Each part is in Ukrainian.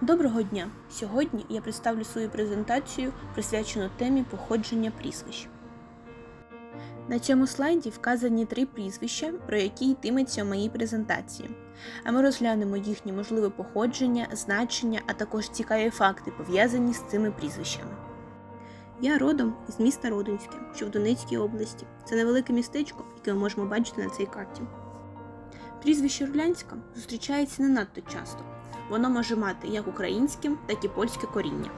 Доброго дня! Сьогодні я представлю свою презентацію, присвячену темі походження прізвищ. На цьому слайді вказані три прізвища, про які йтиметься в моїй презентації. А ми розглянемо їхнє можливе походження, значення, а також цікаві факти, пов'язані з цими прізвищами. Я родом із міста Родинське, що в Донецькій області. Це невелике містечко, яке ми можемо бачити на цій карті. Прізвище Орлянська зустрічається не надто часто. Воно може мати як українське, так і польське коріння.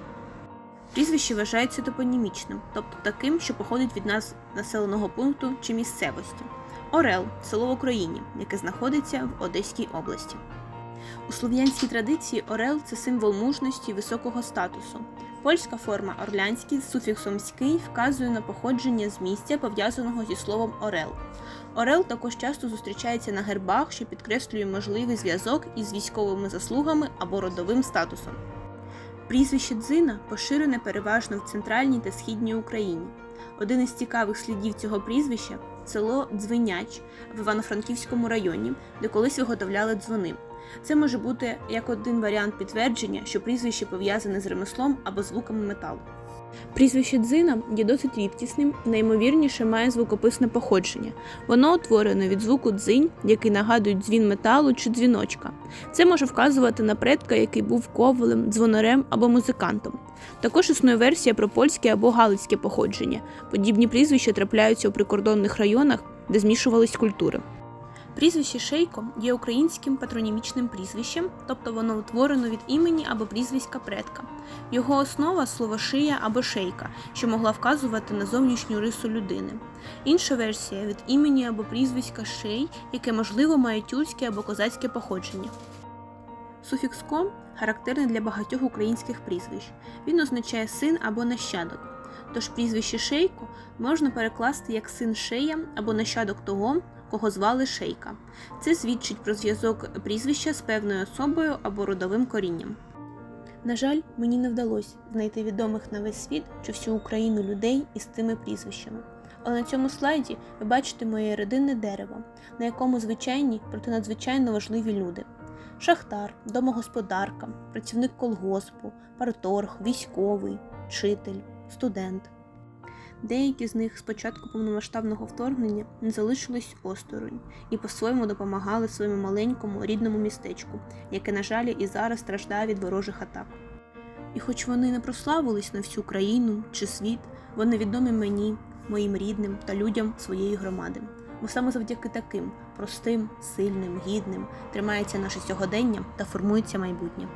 Прізвище вважається топонімічним, тобто таким, що походить від нас населеного пункту чи місцевості. Орел село в Україні, яке знаходиться в Одеській області. У слов'янській традиції орел це символ мужності і високого статусу. Польська форма орлянський з суфіксом «ський» вказує на походження з місця, пов'язаного зі словом орел. Орел також часто зустрічається на гербах, що підкреслює можливий зв'язок із військовими заслугами або родовим статусом. Прізвище Дзина поширене переважно в центральній та східній Україні. Один із цікавих слідів цього прізвища село Дзвеняч в Івано-Франківському районі, де колись виготовляли дзвони. Це може бути як один варіант підтвердження, що прізвище пов'язане з ремеслом або звуками металу. Прізвище Дзина є досить рідкісним і наймовірніше має звукописне походження. Воно утворене від звуку дзинь, який нагадує дзвін металу чи дзвіночка. Це може вказувати на предка, який був ковалем, дзвонарем або музикантом. Також існує версія про польське або галицьке походження. Подібні прізвища трапляються у прикордонних районах, де змішувались культури. Прізвище Шейко є українським патронімічним прізвищем, тобто воно утворено від імені або прізвиська предка. Його основа слово шия або шейка, що могла вказувати на зовнішню рису людини. Інша версія від імені або прізвиська шей, яке можливо має тюркське або козацьке походження. Суфікс «ко» характерний для багатьох українських прізвищ. Він означає син або нащадок. Тож прізвище Шейко можна перекласти як син шея або нащадок того, кого звали Шейка. Це свідчить про зв'язок прізвища з певною особою або родовим корінням. На жаль, мені не вдалося знайти відомих на весь світ чи всю Україну людей із цими прізвищами. Але на цьому слайді ви бачите моє родинне дерево, на якому звичайні, проте надзвичайно важливі люди: шахтар, домогосподарка, працівник колгоспу, парторг, військовий, вчитель, студент. Деякі з них з початку повномасштабного вторгнення не залишились осторонь і по-своєму допомагали своєму маленькому рідному містечку, яке, на жаль, і зараз страждає від ворожих атак. І хоч вони не прославились на всю країну чи світ, вони відомі мені, моїм рідним та людям своєї громади. Бо саме завдяки таким простим, сильним, гідним тримається наше сьогодення та формується майбутнє.